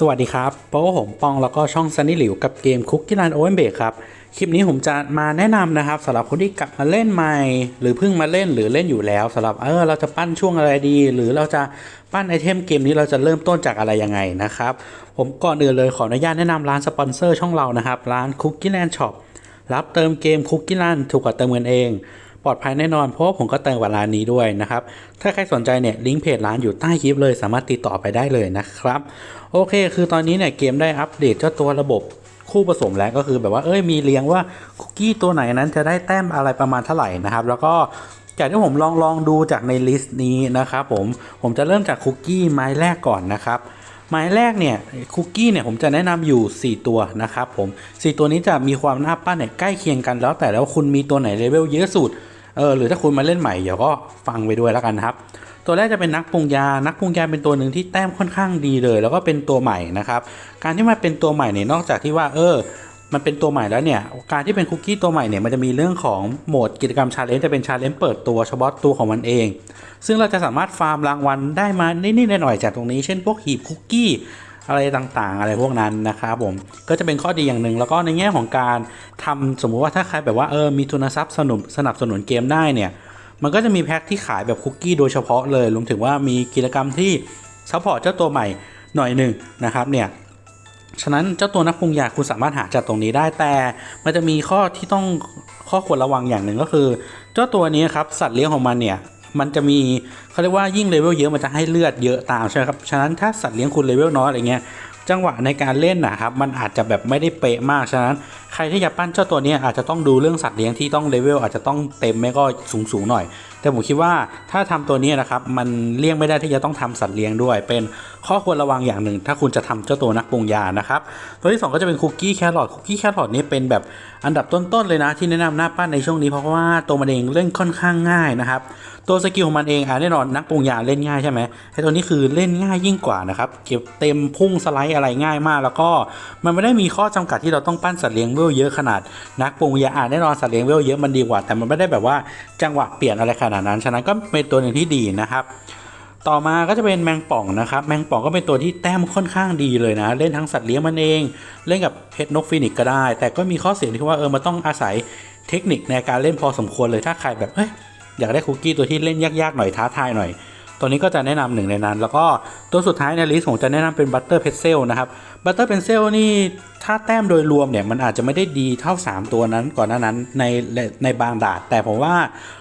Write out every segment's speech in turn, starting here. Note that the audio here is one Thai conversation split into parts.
สวัสดีครับโป้ผมปองแล้วก็ช่องซันนี่หลิวกับเกมคุกกี้รันโอเวนเบกครับ คลิปนี้ผมจะมาแนะนำนะครับสำหรับคนที่กลับมาเล่นใหม่ หรือเพิ่งมาเล่นหรือเล่นอยู่แล้วสำหรับเออเราจะปั้นช่วงอะไรดี หรือเราจะปั้นไอเทมเกมนี้เราจะเริ่มต้นจากอะไรยังไงนะครับ ผมก่อนอื่นเลยขออนุญาตแนะนำร้านสปอนเซอร์ช่องเรานะครับ ร้านคุกกี้แลนด์ช็อปรับเติมเกมคุกกี้รันถูกกว่าเติมเงินเอง ปลอดภัยแน่นอนเพราะว่าผมก็เติมกว่าร้านนี้ด้วยนะครับ ถ้าใครสนใจเนี่ยลิงก์เพจร้านอยู่ใต้คลิปเลย สามารถติดต่อไปได้เลยนะครับ โอเค คือตอนนี้เนี่ยเกมได้อัปเดตเจ้าตัวระบบคู่ผสมแล้วก็คือแบบว่าเอ้ยมีเรียงว่าคุกกี้ตัวไหนนั้นจะได้แต้มอะไรประมาณเท่าไหร่นะครับ แล้วก็จากที่ผมลองลองดูจากในลิสต์นี้นะครับผมผมจะเริ่มจากคุกกี้ไม้แรกก่อนนะครับไม้แรกเนี่ยคุกกี้เนี่ยผมจะแนะนำอยู่ 4 ตัวนะครับผม 4 ตัวนี้จะมีความน่าปั้นเนี่ยใกล้เคียงกันแล้วแต่แล้วคุณมีตัวไหนเลเวลเยอะสุด เออหรือถ้าคุณมาเล่นใหม่เดี๋ยวก็ฟังไปด้วยแล้วกันนะครับ ตัวแรกจะเป็นนักปรุงยา นักปรุงยาเป็นตัวหนึ่งที่แต้มค่อนข้างดีเลย แล้วก็เป็นตัวใหม่นะครับ การที่มาเป็นตัวใหม่เนี่ยนอกจากที่ว่าเออมันเป็นตัวใหม่แล้วเนี่ย การที่เป็นคุกกี้ตัวใหม่เนี่ย มันจะมีเรื่องของโหมดกิจกรรมชาเลนจ์จะเป็นชาเลนจ์เปิดตัวเฉพาะตัวของมันเอง ซึ่งเราจะสามารถฟาร์มรางวัลได้มานิดๆหน่อยๆจากตรงนี้ เช่นพวกหีบคุกกี้ อะไรต่างๆ อะไรพวกนั้นนะครับผมก็จะเป็นข้อดีอย่างหนึ่งแล้วก็ในแง่ของการทำสมมุติว่าถ้าใครแบบว่าเออมีทุนทรัพย์สนับสนับสนุนเกมได้เนี่ยมันก็จะมีแพ็คที่ขายแบบคุกกี้โดยเฉพาะเลยรวมถึงว่ามีกิจกรรมที่ซัพพอร์ตเจ้าตัวใหม่หน่อยหนึ่งนะครับเนี่ยฉะนั้นเจ้าตัวนักปรุงยาคุณสามารถหาจากตรงนี้ได้แต่มันจะมีข้อที่ต้องข้อควรระวังอย่างหนึ่งก็คือ เจ้าตัวนี้ครับสัตว์เลี้ยงของมันเนี่ย มันจะมีเขาเรียกว่ายิ่งเลเวลเยอะมันจะให้เลือดเยอะตามใช่ไหมครับ ฉะนั้นถ้าสัตว์เลี้ยงคุณเลเวลน้อยอะไรเงี้ยจังหวะในการเล่นนะครับมันอาจจะแบบไม่ได้เป๊ะมาก ฉะนั้นใครที่จะปั้นเจ้าตัวเนี้ยอาจจะต้องดูเรื่องสัตว์เลี้ยงที่ต้องเลเวลอาจจะต้องเต็มไม่ก็สูงสูงๆหน่อย แต่ผมคิดว่าถ้าทำตัวนี้นะครับมันเลี่ยงไม่ได้ที่จะต้องทำสัตว์เลี้ยงด้วย เป็นข้อควรระวังอย่างหนึ่ง ถ้าคุณจะทำเจ้าตัวนักปรุงยานะครับตัวที่ 2 ก็จะเป็นคุกกี้แครอทคุกกี้แครอทนี่เป็นแบบอันดับต้นๆเลยนะ ที่แนะนำหน้าปั้นในช่วงนี้เพราะว่าตัวมันเองเล่นค่อนข้างง่ายนะครับตัวสกิลของมันเองอะแน่นอนนักปรุงยาเล่นง่ายใช่ไหมไอ้ตัวนี้คือเล่นง่ายยิ่งกว่านะครับเก็บเต็มพุ่งสไลด์อะไรง่ายมาก แล้วก็มันไม่ได้มีข้อจำกัดที่เราต้องปั้นสัตว์เลี้ยงเวลเยอะขนาดนักปรุงยาอะแน่นอนสัตว์เลี้ยงเวลเยอะมันดีกว่า แต่มันไม่ได้แบบว่าจังหวะเปลี่ยนอะไรขนาดนั้น ฉะนั้นก็เป็นตัวหนึ่งที่ดีนะครับ ต่อมาก็จะเป็นแมงป่องนะครับ แมงป่องก็เป็นตัวที่แต้มค่อนข้างดีเลยนะ เล่นทั้งสัตว์เลี้ยงมันเอง เล่นกับเพชรนกฟินิกก็ได้ แต่ก็มีข้อเสียที่ว่าเออมันต้องอาศัยเทคนิคในการเล่นพอสมควรเลยถ้าใครแบบเอ้ยอยากได้คุกกี้ตัวที่เล่นยากๆหน่อยท้าทายหน่อย ตัวนี้ก็จะแนะนำหนึ่งในนั้น แล้วก็ตัวสุดท้ายในลิสต์ผมจะแนะนำเป็นบัตเตอร์เพ z เซลนะครับบัตเตอร์เพ z เซลนี่ถ้าแต้มโดยรวมเนี่ยมันอาจจะไม่ได้ดีเท่า 3 ตัวนั้นก่อนหน้านั้นในในบางดาดแต่ผมว่า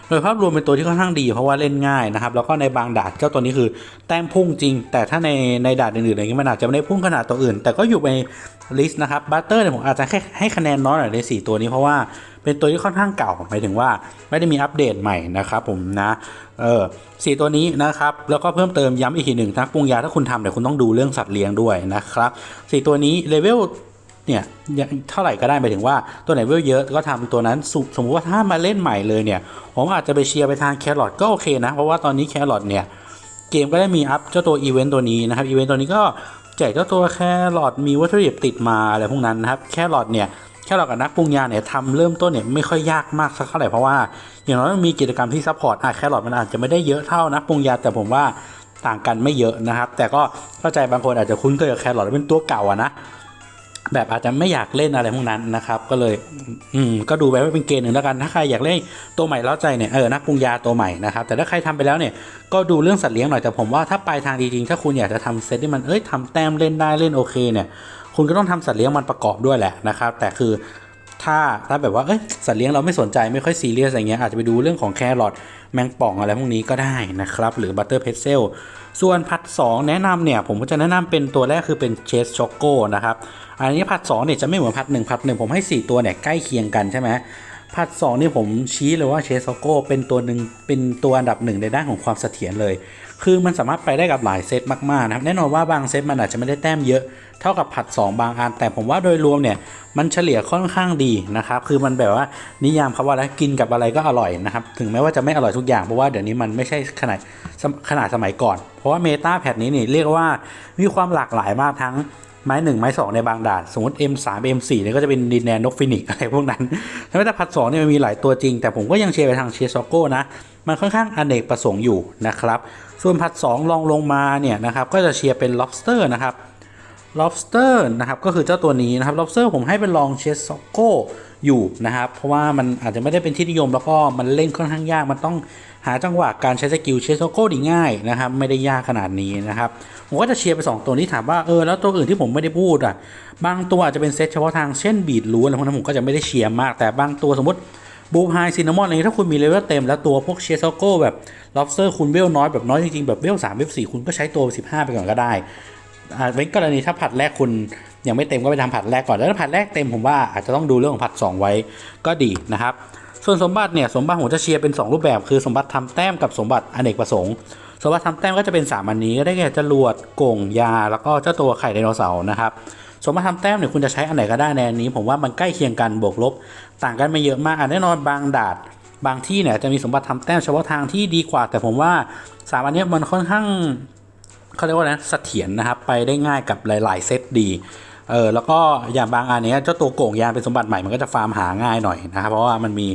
โดยภาพรวมเป็นตัวที่ค่อนข้างดีเพราะว่าเล่นง่ายนะครับแล้วก็ในบางดาดเจ้าตัวนี้คือแต้มพุ่งจริง แต่ถ้าในในดาดอื่นๆอะไรเงี้ยมันอาจจะไม่ได้พุ่งขนาดตัวอื่น แต่ก็อยู่ในลิสต์นะครับบัตเตอร์เนี่ยผมอาจจะแค่ให้คะแนนน้อยหน่อยใน4ตัวนี้เพราะว่า เป็นตัวที่ค่อนข้างเก่าหมายถึงว่าไม่ได้มีอัปเดตใหม่นะครับผมนะเออสตัวนี้นะครับแล้วก็เพิ่มเติมย้ำอีกทีหนึ่งนักปรุงยาถ้าคุณทำเนี่ยวคุณต้องดูเรื่องสัตว์เลี้ยงด้วยนะครับสี่ตัวนี้เลเวลเนี่ยเท่าไหร่ก็ได้หมายถึงว่าตัวไหนเวลเยอะก็ทำตัวนั้นสสมมุติว่าถ้ามาเล่นใหม่เลยเนี่ย ผมอาจจะไปเชียร์ไปทางแครอทก็โอเคนะ เพราะว่าตอนนี้แครอทเนี่ย เกมก็ได้มีอัพเจ้าตัวอีเวนต์ตัวนี้นะครับอีเวนต์ตัวนี้ก็แจกเจ้าตัวแครอทมีวัตถุดิบติดมาอะไรพวกนั้นนะครับแครอทเนี่ย แครอทกับนักปรุงยาเนี่ยทำเริ่มต้นเนี่ยไม่ค่อยยากมากสักเท่าไหร่เพราะว่าอย่างน้อยมันมีกิจกรรมที่ซัพพอร์ตอะแครอทมันอาจจะไม่ได้เยอะเท่านักปรุงยาแต่ผมว่าต่างกันไม่เยอะนะครับ แต่ก็เข้าใจบางคนอาจจะคุ้นเคยกับแครอทเป็นตัวเก่าอะนะแบบอาจจะไม่อยากเล่นอะไรพวกนั้นนะครับ ก็เลยอืมก็ดูไว้ว่าเป็นเกณฑ์หนึ่งแล้วกัน ถ้าใครอยากเล่นตัวใหม่แล้วใจเนี่ยเออนักปรุงยาตัวใหม่นะครับ แต่ถ้าใครทำไปแล้วเนี่ยก็ดูเรื่องสัตว์เลี้ยงหน่อยแต่ผมว่าถ้าปลายทางจริงๆถ้าคุณอยากจะทำเซตที่มันเอ้ยทำแต้มเล่นได้เล่นโอเคเนี่ย คุณก็ต้องทำสัตว์เลี้ยงมันประกอบด้วยแหละนะครับ แต่คือถ้าถ้าแบบว่าเอ้ยสัตว์เลี้ยงเราไม่สนใจไม่ค่อยซีเรียสอะไรเงี้ยอาจจะไปดูเรื่องของแครอทแมงป่องอะไรพวกนี้ก็ได้นะครับ หรือบัตเตอร์เพสเซลส่วนผัด 2 แนะนำเนี่ย ผมก็จะแนะนำเป็นตัวแรกคือเป็นเชสช็อกโกนะครับ อันนี้ผัด2เนี่ยจะไม่เหมือนผัด 1 ผัด 1 ผมให้ 4 ตัวเนี่ยใกล้เคียงกันใช่ไหม ผัด2นี่ผมชี้เลยว่าเชสช็อกโกเป็นตัวหนึ่งเป็นตัวอันดับหนึ่งในด้านของความเสถียรเลย คือมันสามารถไปได้กับหลายเซตมากๆนะครับแน่นอนว่าบางเซตมันอาจจะไม่ได้แต้มเยอะเท่ากับผัด 2 บางอัน แต่ผมว่าโดยรวมเนี่ยมันเฉลี่ยค่อนข้างดีนะครับคือมันแบบว่านิยามคำว่าแล้วกินกับอะไรก็อร่อยนะครับถึงแม้ว่าจะไม่อร่อยทุกอย่างเพราะว่าเดี๋ยวนี้มันไม่ใช่ขนาดขนาดสมัยก่อน เพราะว่าเมตาแพทนี้นี่เรียกว่ามีความหลากหลายมากทั้ง ไม้หนึ่งไม้สองในบางด่าน สมมติ M3 M4 เนี่ยก็จะเป็นดินแดนนกฟินิกอะไรพวกนั้นแต่ผัด2เนี่ยมันมีหลายตัวจริง แต่ผมก็ยังเชียร์ไปทางเชียร์ซอกโก้นะ มันค่อนข้างอเนกประสงค์อยู่นะครับ ส่วนผัด2ลองลงมาเนี่ยนะครับก็จะเชียร์เป็น lobster นะครับ lobster นะครับก็คือเจ้าตัวนี้นะครับ lobster ผมให้เป็นลองเชสโซโกอยู่นะครับ เพราะว่ามันอาจจะไม่ได้เป็นที่นิยมแล้วก็มันเล่นค่อนข้างยากมันต้อง หาจังหวะการใช้สกิลเชสโซโกดีง่ายนะครับไม่ได้ยากขนาดนี้นะครับผมก็จะเชียร์ไป 2 ตัวนี้ถามว่าเออแล้วตัวอื่นที่ผมไม่ได้พูดอะบางตัวอาจจะเป็นเซตเฉพาะทางเช่นบีดรู้อะไรพวกนั้นผมก็จะไม่ได้เชียร์มากแต่บางตัวสมมติบูพายซินนามอนอะไรนี้ถ้าคุณมีเลเวลเต็มแล้วตัวพวกเชสโซโกแบบ lobster คุณเวลน้อยแบบน้อยจริงๆแบบเวลสามเวลสี่คุณก็ใช้ตัว 15 ไปก่อนก็ได้อ่าเว้นกรณีถ้าผัดแรกคุณยังไม่เต็มก็ไปทำผัดแรกก่อนแล้วถ้าผัดแรกเต็มผมว่าอาจจะต้องดูเรื่องของผัด 2 ไว้ก็ดีนะครับ ส่วนสมบัติเนี่ยสมบัติผมจะเชียร์เป็น 2 รูปแบบคือสมบัติทำแต้มกับสมบัติอเนกประสงค์ สมบัติทำแต้มก็จะเป็น3อันนี้ก็ได้แก่จรวดกงยา แล้วก็เจ้าตัวไข่ไดโนเสาร์นะครับสมบัติทำแต้มเนี่ยคุณจะใช้อันไหนก็ได้ในอันนี้ ผมว่ามันใกล้เคียงกันบวกลบ ต่างกันไม่เยอะมากอะแน่นอนบางดาดบางที่เนี่ยจะมีสมบัติทำแต้มเฉพาะทางที่ดีกว่า แต่ผมว่าสามอันนี้มันค่อนข้างเขาเรียกว่านะเสถียรนะครับไปได้ง่ายกับหลาย ๆ เซตดี เออแล้วก็อย่างบางอันเนี้ยเจ้าตัวโก่งยานเป็นสมบัติใหม่มันก็จะฟาร์มหาง่ายหน่อยนะครับเพราะว่ามันมี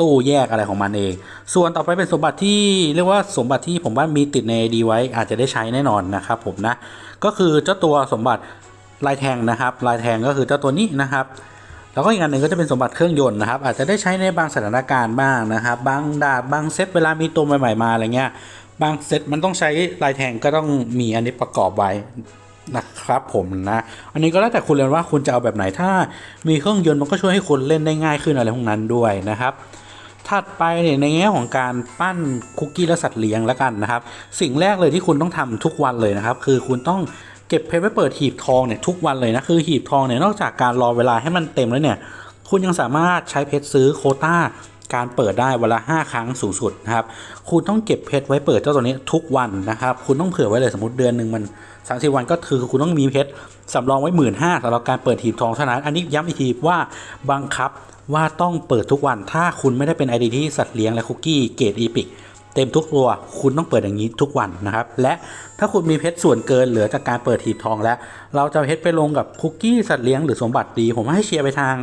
ตู้แยกอะไรของมันเอง ส่วนต่อไปเป็นสมบัติที่เรียกว่าสมบัติที่ผมว่ามีติดในดีไว้อาจจะได้ใช้แน่นอนนะครับผมนะก็คือเจ้าตัวสมบัติลายแทงนะครับลายแทงก็คือเจ้าตัวนี้นะครับแล้วก็อีกอันหนึ่งก็จะเป็นสมบัติเครื่องยนต์นะครับอาจจะได้ใช้ในบางสถานการณ์บ้างนะครับบางดาบบางเซตเวลามีตัวใหม่ๆมาอะไรเงี้ยบางเซตมันต้องใช้ลายแทงก็ต้องมีอันนี้ประกอบไว้ นะครับผมนะ อันนี้ก็แล้วแต่คุณเลยว่าคุณจะเอาแบบไหนถ้า มีเครื่องยนต์มันก็ช่วยให้คุณเล่นได้ง่ายขึ้นอะไรพวกนั้นด้วยนะครับถัดไปเนี่ยในแง่ของการปั้นคุกกี้และสัตว์เลี้ยงแล้วกันนะครับ สิ่งแรกเลยที่คุณต้องทำทุกวันเลยนะครับ คือคุณต้องเก็บเพชรไว้เปิดหีบทองเนี่ยทุกวันเลยนะคือหีบทองเนี่ยนอกจากการรอเวลาให้มันเต็มแล้วเนี่ย คุณยังสามารถใช้เพชรซื้อโคต้า การเปิดได้วันละ 5 ครั้งสูงสุดนะครับคุณต้องเก็บเพชรไว้เปิดเจ้าตัวนี้ทุกวันนะครับคุณต้องเผื่อไว้เลยสมมติเดือนหนึ่งมันสามสิบวันก็คือคุณต้องมีเพชรสำรองไว้หมื่นห้าสำหรับการเปิดหีบทองเท่านั้นอันนี้ย้ำอีกทีว่าบังคับว่าต้องเปิดทุกวัน ถ้าคุณไม่ได้เป็นไอดีที่สัตว์เลี้ยงและคุกกี้เกรดอีพิกเต็มทุกตัวคุณต้องเปิดอย่างนี้ทุกวันนะครับ และถ้าคุณมีเพชรส่วนเกินเหลือจากการเปิดหีบทองแล้ว เราจะเอาเพชรไปลงกับคุกกี้สัตว์เลี้ยงหรือสมบัติดี ผมให้เชียร์ไปทาง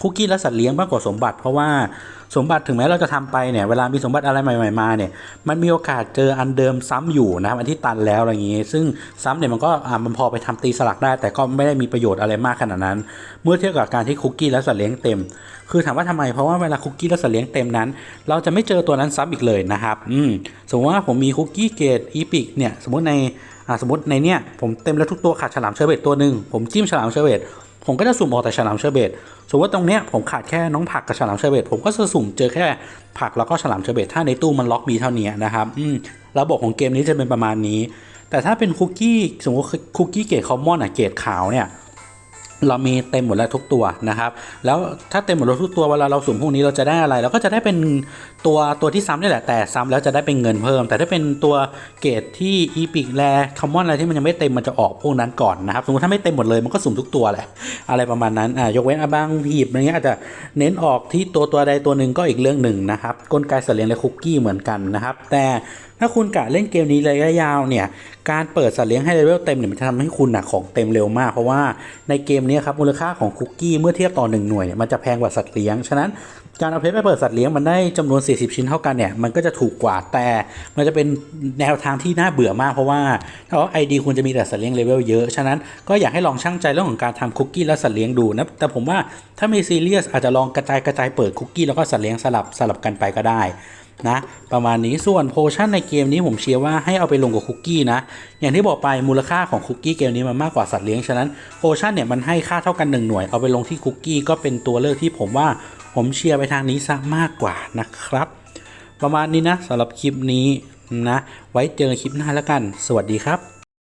คุกกี้และสัตว์เลี้ยงมากกว่าสมบัติ เพราะว่าสมบัติถึงแม้เราจะทำไปเนี่ยเวลามีสมบัติอะไรใหม่ๆมาเนี่ยมันมีโอกาสเจออันเดิมซ้ำอยู่นะครับอันที่ตันแล้วอะไรอย่างนี้ ซึ่งซ้ำเนี่ยมันก็อ่ามันพอไปทำตีสลักได้ แต่ก็ไม่ได้มีประโยชน์อะไรมากขนาดนั้น เมื่อเทียบกับการที่คุกกี้และสัตว์เลี้ยงเต็ม คือถามว่าทำไมเพราะว่าเวลาคุกกี้และสัตว์เลี้ยงเต็มนั้น เราจะไม่เจอตัวนั้นซ้ำอีกเลยนะครับอืมสมมติว่าผมมีคุกกี้เกรดอีพิกเนี่ยสมมติในอ่าสมมติในเนี้ยผมเต็มแล้วทุกตัวขาดฉลามเชอร์เบตตัวหนึ่งผมจิ้มฉลามเชอร์เบต ผมก็จะสุ่มออกแต่ฉลามเชอร์เบตสมมติว่าตรงเนี้ยผมขาดแค่น้องผักกับฉลามเชอร์เบตผมก็จะสุ่มเจอแค่ผักแล้วก็ฉลามเชอร์เบตถ้าในตู้มันล็อกมีเท่านี้นะครับอืมระบบของเกมนี้จะเป็นประมาณนี้ แต่ถ้าเป็นคุกกี้สมมติคุกกี้เกรดคอมมอนอะเกรดขาวเนี่ย เรามีเต็มหมดแล้วทุกตัวนะครับ แล้วถ้าเต็มหมดแล้วทุกตัวเวลาเราสุ่มพวกนี้เราจะได้อะไร เราก็จะได้เป็นตัวตัวที่ซ้ำนี่แหละแต่ซ้ำแล้วจะได้เป็นเงินเพิ่ม แต่ถ้าเป็นตัวเกรดที่อีพิกแลคอมมอนอะไรที่มันยังไม่เต็มมันจะออกพวกนั้นก่อนนะครับ สมมติถ้าไม่เต็มหมดเลยมันก็สุ่มทุกตัวแหละอะไรประมาณนั้นอ่ายกเว้นอบางหีบอะไรเงี้ยอาจจะเน้นออกที่ตัวตัวใดตัวหนึ่งก็อีกเรื่องหนึ่งนะครับกลไกสัตว์เลี้ยงและคุกกี้เหมือนกันนะครับ แต่ ถ้าคุณกะเล่นเกมนี้ระยะยาวเนี่ย การเปิดสัตว์เลี้ยงให้เลเวลเต็มเนี่ยมันจะทำให้คุณหนักของเต็มเร็วมาก เพราะว่าในเกมนี้ครับมูลค่าของคุกกี้เมื่อเทียบต่อหนึ่งหน่วยเนี่ยมันจะแพงกว่าสัตว์เลี้ยง ฉะนั้นการเอาเพชรไปเปิดสัตว์เลี้ยงมันได้จำนวน 40 ชิ้นเท่ากันเนี่ยมันก็จะถูกกว่าแต่มันจะเป็นแนวทางที่น่าเบื่อมากเพราะว่าถ้าไอดีคุณจะมีแต่สัตว์เลี้ยงเลเวลเยอะ ฉะนั้นก็อยากให้ลองช่างใจเรื่องของการทำคุกกี้และสัตว์เลี้ยงดูนะแต่ผมว่าถ้ามีซีเรียสอาจจะลองกระจายกระจายเปิดคุกกี้แล้วก็สัตว์เลี้ยงสลับสลับกันไปก็ได้ นะ ประมาณนี้ส่วนโพชั่นในเกมนี้ผมเชียร์ว่าให้เอาไปลงกับคุกกี้นะ อย่างที่บอกไปมูลค่าของคุกกี้เกมนี้มันมากกว่าสัตว์เลี้ยง ฉะนั้นโพชั่นเนี่ยมันให้ค่าเท่ากัน 1 หน่วยเอาไปลงที่คุกกี้ก็เป็นตัวเลือกที่ผมว่าผมเชียร์ไปทางนี้ซะมากกว่านะครับ ประมาณนี้นะสำหรับคลิปนี้นะ ไว้เจอคลิปหน้าแล้วกัน สวัสดีครับ